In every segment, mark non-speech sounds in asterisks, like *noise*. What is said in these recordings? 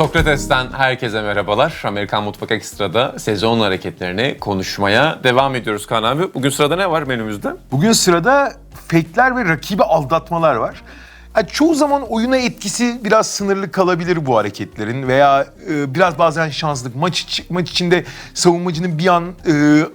Sokrates'ten herkese merhabalar. Amerikan Mutfak Ekstra'da sezon hareketlerini konuşmaya devam ediyoruz Kaan abi. Bugün sırada ne var menümüzde? Bugün sırada fake'ler ve rakibi aldatmalar var. Yani çoğu zaman oyuna etkisi biraz sınırlı kalabilir bu hareketlerin veya e, biraz bazen şanslık. Maç, içi- maç içinde savunmacının bir an e,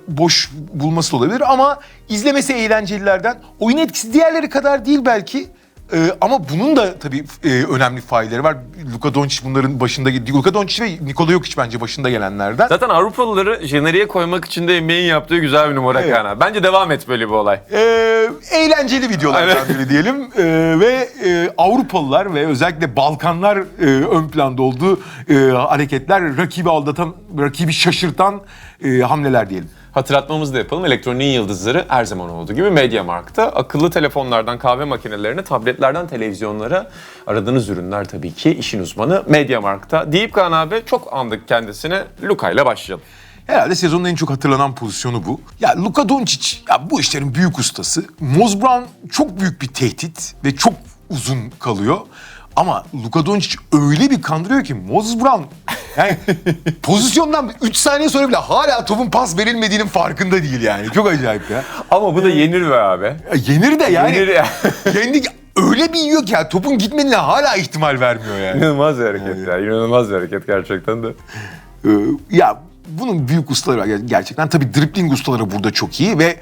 boş bulması olabilir ama izlemesi eğlencelilerden. Oyun etkisi diğerleri kadar değil belki. E, ama bunun da tabii e, önemli faydaları var. Luka Doncic bunların başında, Luka Doncic ve Nikola Jokic bence başında gelenlerden. Zaten Avrupalıları jeneriğe koymak için de NBA'in yaptığı güzel bir numara Evet. Kaan abi. Bence devam et böyle bir olay. Ee, eğlenceli videolardan biri diyelim Ee, ve e, Avrupalılar ve özellikle Balkanlar e, ön planda olduğu e, hareketler rakibi aldatan, rakibi şaşırtan e, hamleler diyelim. Hatırlatmamızı da yapalım. Elektroniğin yıldızları her zaman olduğu gibi MediaMarkt'ta akıllı telefonlardan kahve makinelerine, tabletlerden televizyonlara aradığınız ürünler tabii ki işin uzmanı MediaMarkt'ta. Deyip Kaan abi çok andık kendisine. Luka ile başlayalım. Herhalde sezonun en çok hatırlanan pozisyonu bu. Ya Luka Doncic ya bu işlerin büyük ustası. Moz Brown çok büyük bir tehdit ve çok uzun kalıyor. Ama Luka Doncic öyle bir kandırıyor ki Moses Brown yani pozisyondan 3 saniye sonra bile hala topun pas verilmediğinin farkında değil yani. Çok acayip ya. Ama bu da yenir be abi. Ya yenir de yani. Yenir ya. *laughs* Yendi öyle bir yiyor ki ya topun gitmediğine hala ihtimal vermiyor yani. İnanılmaz bir hareket ya. İnanılmaz bir hareket gerçekten de. Ee, ya bunun büyük ustaları var ger- gerçekten. Tabii dribbling ustaları burada çok iyi ve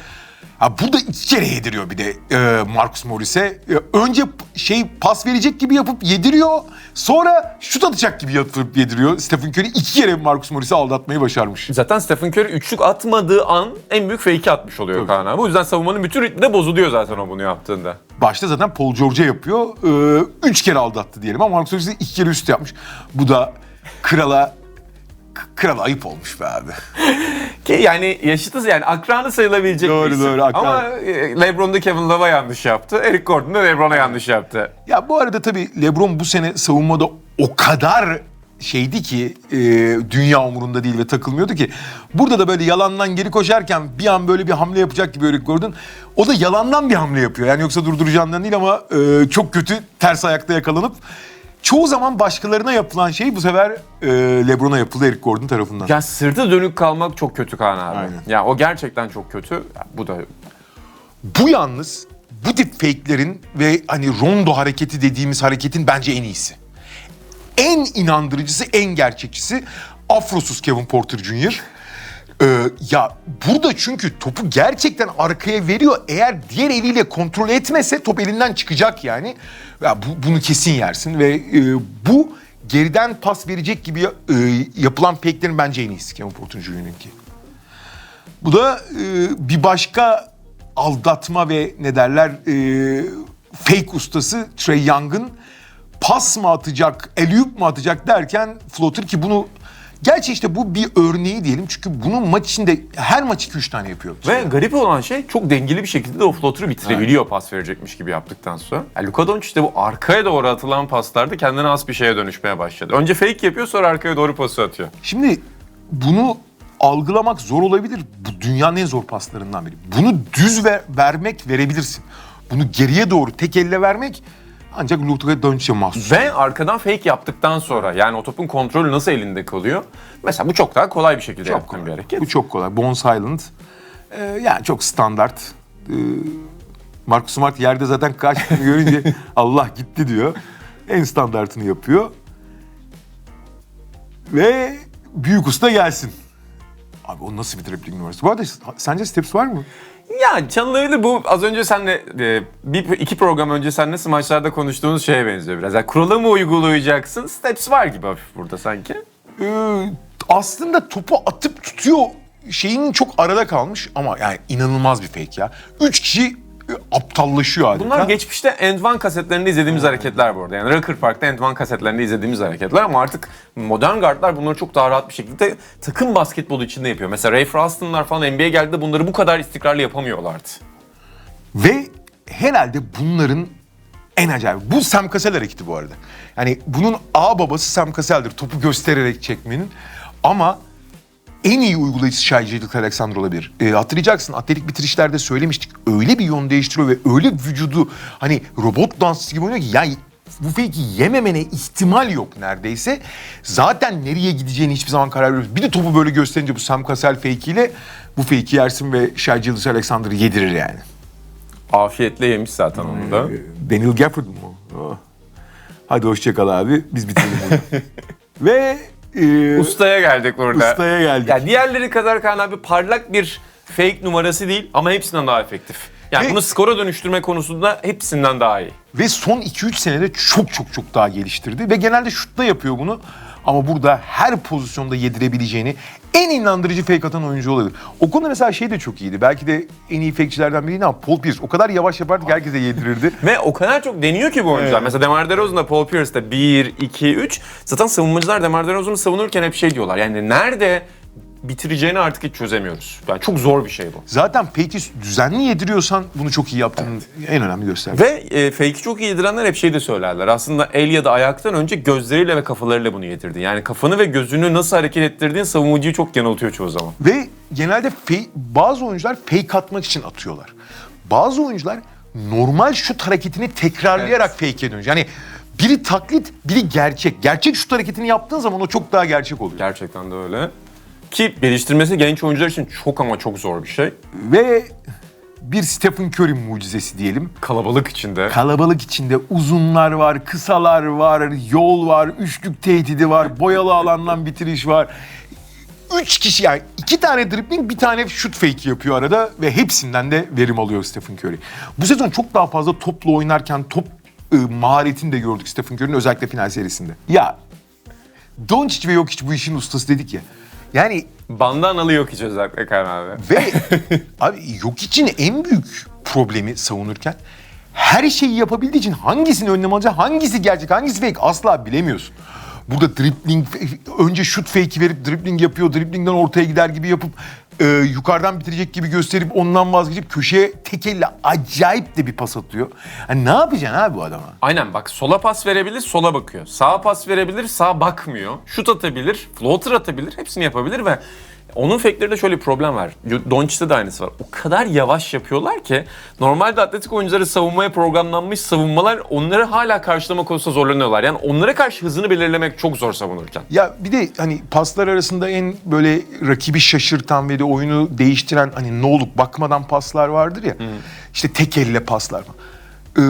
ya burada iki kere yediriyor bir de e, Marcus Morris'e. E, önce şey pas verecek gibi yapıp yediriyor. Sonra şut atacak gibi yapıp yediriyor. Stephen Curry iki kere Marcus Morris'i aldatmayı başarmış. Zaten Stephen Curry üçlük atmadığı an en büyük fake'i atmış oluyor Tabii. Kaan abi. O yüzden savunmanın bütün ritmi de bozuluyor zaten o bunu yaptığında. Başta zaten Paul George'a yapıyor. Ee, üç kere aldattı diyelim ama Marcus Morris'i iki kere üstü yapmış. Bu da krala k- krala ayıp olmuş be abi. *laughs* Ki yani yaşıtız yani akranı sayılabilecek Doğru, bir isim. doğru, akran. Ama e, LeBron da Kevin Love'a yanlış yaptı. Eric Gordon da LeBron'a yanlış yaptı. Ya bu arada tabii LeBron bu sene savunmada o kadar şeydi ki e, dünya umurunda değil ve takılmıyordu ki. Burada da böyle yalandan geri koşarken bir an böyle bir hamle yapacak gibi Eric Gordon. O da yalandan bir hamle yapıyor. Yani yoksa durduracağından değil ama e, çok kötü ters ayakta yakalanıp çoğu zaman başkalarına yapılan şey bu sefer e, LeBron'a yapıldı Eric Gordon tarafından. Ya sırtı dönük kalmak çok kötü Kaan abi. Aynen. Ya o gerçekten çok kötü. Ya bu da Bu yalnız bu tip fake'lerin ve hani rondo hareketi dediğimiz hareketin bence en iyisi. En inandırıcısı, en gerçekçisi Afrosuz Kevin Porter Jr. Ee, ya burada çünkü topu gerçekten arkaya veriyor. Eğer diğer eliyle kontrol etmese top elinden çıkacak yani. Ya bu, bunu kesin yersin ve e, bu geriden pas verecek gibi e, yapılan fake'lerin bence en iyisi Kevin Porter Jr.'ınki. Bu da e, bir başka aldatma ve ne derler e, fake ustası Trey Young'ın pas mı atacak, eliyup mu atacak derken floater ki bunu gerçi işte bu bir örneği diyelim çünkü bunu maç içinde her maç 2-3 tane yapıyor. Ve garip olan şey çok dengeli bir şekilde de o floater'ı bitirebiliyor pas verecekmiş gibi yaptıktan sonra. Yani Luka Doncic de bu arkaya doğru atılan paslarda kendine az bir şeye dönüşmeye başladı. Önce fake yapıyor sonra arkaya doğru pası atıyor. Şimdi bunu algılamak zor olabilir. Bu dünyanın en zor paslarından biri. Bunu düz ver, vermek verebilirsin. Bunu geriye doğru tek elle vermek ancak Luka Doncic'e mahsus. Ve arkadan fake yaptıktan sonra yani o topun kontrolü nasıl elinde kalıyor? Mesela bu çok daha kolay bir şekilde Çok yaptığın kolay. bir hareket. Bu çok kolay. Bone Silent. Ee, yani çok standart. Ee, Marcus Smart yerde zaten kaçtığını *laughs* görünce Allah gitti diyor. En standartını yapıyor. Ve büyük usta gelsin. Abi o nasıl bir dribbling numarası? Bu arada sence steps var mı? Ya çalınabilir bu az önce senle e, bir iki program önce seninle smaçlarda konuştuğumuz şeye benziyor biraz. Yani kuralı mı uygulayacaksın? Steps var gibi hafif burada sanki. Ee, aslında topu atıp tutuyor şeyinin çok arada kalmış ama yani inanılmaz bir fake ya. Üç kişi aptallaşıyor adeta. Bunlar geçmişte End One kasetlerinde izlediğimiz hareketler bu arada. Yani Rocker Park'ta End One kasetlerinde izlediğimiz hareketler ama artık modern guardlar bunları çok daha rahat bir şekilde takım basketbolu içinde yapıyor. Mesela Ray Froston'lar falan NBA'ye geldiğinde bunları bu kadar istikrarlı yapamıyorlardı. Ve herhalde bunların en acayip. Bu Sam Cassell hareketi bu arada. Yani bunun A babası Sam Cassell'dir. Topu göstererek çekmenin. Ama en iyi uygulayıcısı Shai Gilgeous Alexander olabilir. E, hatırlayacaksın atletik bitirişlerde söylemiştik. Öyle bir yön değiştiriyor ve öyle vücudu hani robot dansçısı gibi oynuyor ki yani bu fake'i yememene ihtimal yok neredeyse. Zaten nereye gideceğini hiçbir zaman karar vermiyorsun. Bir de topu böyle gösterince bu Sam Cassell fake'iyle bu fake'i yersin ve Shai Gilgeous Alexander'ı yedirir yani. Afiyetle yemiş zaten onu da. Daniel Gafford mu? Oh. Hadi hoşça kal abi. Biz bitirelim bunu. *laughs* Ve e, Ustaya geldik burada. Ustaya geldik. Ya diğerleri kadar Kaan abi parlak bir fake numarası değil ama hepsinden daha efektif. Yani Ve- bunu skora dönüştürme konusunda hepsinden daha iyi. Ve son 2-3 senede çok çok çok daha geliştirdi. Ve genelde şutta yapıyor bunu. Ama burada her pozisyonda yedirebileceğini en inandırıcı fake atan oyuncu olabilir. O konuda mesela şey de çok iyiydi. Belki de en iyi fakeçilerden biriydi ama Paul Pierce o kadar yavaş yapardı ki herkese yedirirdi. *laughs* Ve o kadar çok deniyor ki bu oyuncular. Evet. Mesela DeMar DeRozan da Paul Pierce de 1, 2, 3. Zaten savunmacılar DeMar DeRozan'ı savunurken hep şey diyorlar. Yani nerede bitireceğini artık hiç çözemiyoruz. Yani çok zor bir şey bu. Zaten fake'i düzenli yediriyorsan bunu çok iyi yaptığının en önemli göstergesi. Ve e, fake'i çok iyi yedirenler hep şey de söylerler. Aslında el ya da ayaktan önce gözleriyle ve kafalarıyla bunu yedirdi. Yani kafanı ve gözünü nasıl hareket ettirdiğin savunmacıyı çok yanıltıyor çoğu zaman. Ve genelde fake, bazı oyuncular fake atmak için atıyorlar. Bazı oyuncular normal şut hareketini tekrarlayarak fake'e dönüyor. Yani biri taklit, biri gerçek. Gerçek şut hareketini yaptığın zaman o çok daha gerçek oluyor. Gerçekten de öyle. Ki geliştirmesi genç oyuncular için çok ama çok zor bir şey. Ve bir Stephen Curry mucizesi diyelim. Kalabalık içinde. Kalabalık içinde uzunlar var, kısalar var, yol var, üçlük tehdidi var, boyalı alandan bitiriş var. Üç kişi yani iki tane dribbling bir tane şut fake yapıyor arada ve hepsinden de verim alıyor Stephen Curry. Bu sezon çok daha fazla topla oynarken top e, maharetini de gördük Stephen Curry'nin özellikle final serisinde. Ya Doncic ve Jokic bu işin ustası dedik ya. Yani Bandanalı yok hiç özellikle Kaan abi. ve *laughs* abi Jokic'in en büyük problemi savunurken her şeyi yapabildiği için hangisini önlem alacak, hangisi gerçek, hangisi fake asla bilemiyorsun. Burada dribbling, önce şut fake'i verip dribbling yapıyor, dribblingden ortaya gider gibi yapıp e, yukarıdan bitirecek gibi gösterip ondan vazgeçip köşeye tek elle acayip de bir pas atıyor. Hani ne yapacaksın abi bu adama? Aynen bak sola pas verebilir sola bakıyor. Sağa pas verebilir sağa bakmıyor. Şut atabilir, floater atabilir hepsini yapabilir ve onun fake'lerinde şöyle bir problem var. Doncic'te de aynısı var. O kadar yavaş yapıyorlar ki normalde atletik oyuncuları savunmaya programlanmış savunmalar onları hala karşılamak konusunda zorlanıyorlar. Yani onlara karşı hızını belirlemek çok zor savunurken. Ya bir de hani paslar arasında en böyle rakibi şaşırtan ve de oyunu değiştiren hani ne olup bakmadan paslar vardır ya. İşte tek elle paslar falan. Ee,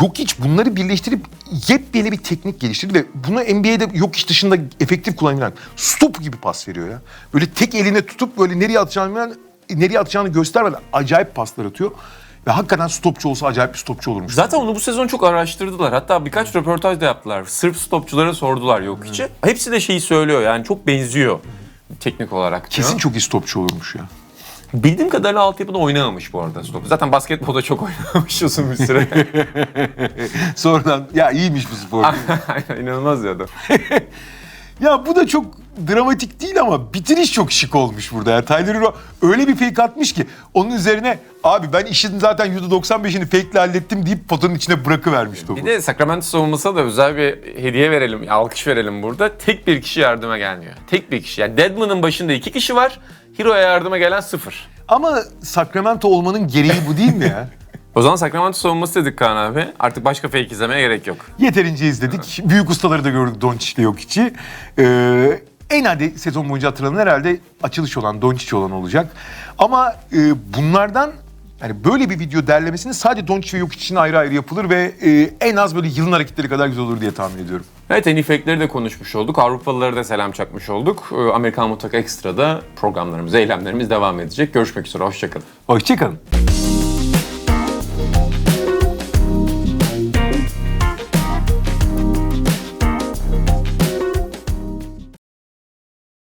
yok hiç bunları birleştirip yepyeni bir teknik geliştirdi ve bunu NBA'de yok iş dışında efektif kullanabilen stop gibi pas veriyor ya. Böyle tek eline tutup böyle nereye atacağını bilen, nereye atacağını göstermeden acayip paslar atıyor. Ve hakikaten stopçu olsa acayip bir stopçu olurmuş. Zaten onu bu sezon çok araştırdılar. Hatta birkaç röportaj da yaptılar. Sırf stopçulara sordular yok içi. Hepsi de şeyi söylüyor yani çok benziyor teknik olarak. Kesin çok iyi stopçu olurmuş ya. Bildiğim kadarıyla altyapıda oynamamış bu arada stop. Zaten basketbolda çok *laughs* oynamış uzun bir süre. *laughs* Sonradan ya iyiymiş bu spor. Aynen inanılmaz ya da. *laughs* Ya bu da çok dramatik değil ama bitiriş çok şık olmuş burada ya. Tyler Hero öyle bir fake atmış ki onun üzerine abi ben işin zaten %95'ini fake'le hallettim deyip potanın içine bırakıvermiş topu. Bir de Sacramento savunmasına da özel bir hediye verelim, alkış verelim burada. Tek bir kişi yardıma gelmiyor. Tek bir kişi. Yani Deadman'ın başında iki kişi var. Hero'ya yardıma gelen sıfır. Ama Sacramento olmanın gereği bu değil mi ya? *laughs* O zaman Sacramento savunması dedik Kaan abi. Artık başka fake izlemeye gerek yok. Yeterince izledik. Büyük ustaları da gördük Doncic'le yok içi. Ee, en hadi sezon boyunca hatırlanan herhalde açılış olan Doncic olan olacak. Ama e, bunlardan yani böyle bir video derlemesini sadece Doncic ve yok için ayrı ayrı yapılır ve e, en az böyle yılın hareketleri kadar güzel olur diye tahmin ediyorum. Evet en de konuşmuş olduk. Avrupalılara da selam çakmış olduk. Ee, Amerikan Mutfak Ekstra'da programlarımız, eylemlerimiz devam edecek. Görüşmek üzere, hoşçakalın. Hoşçakalın.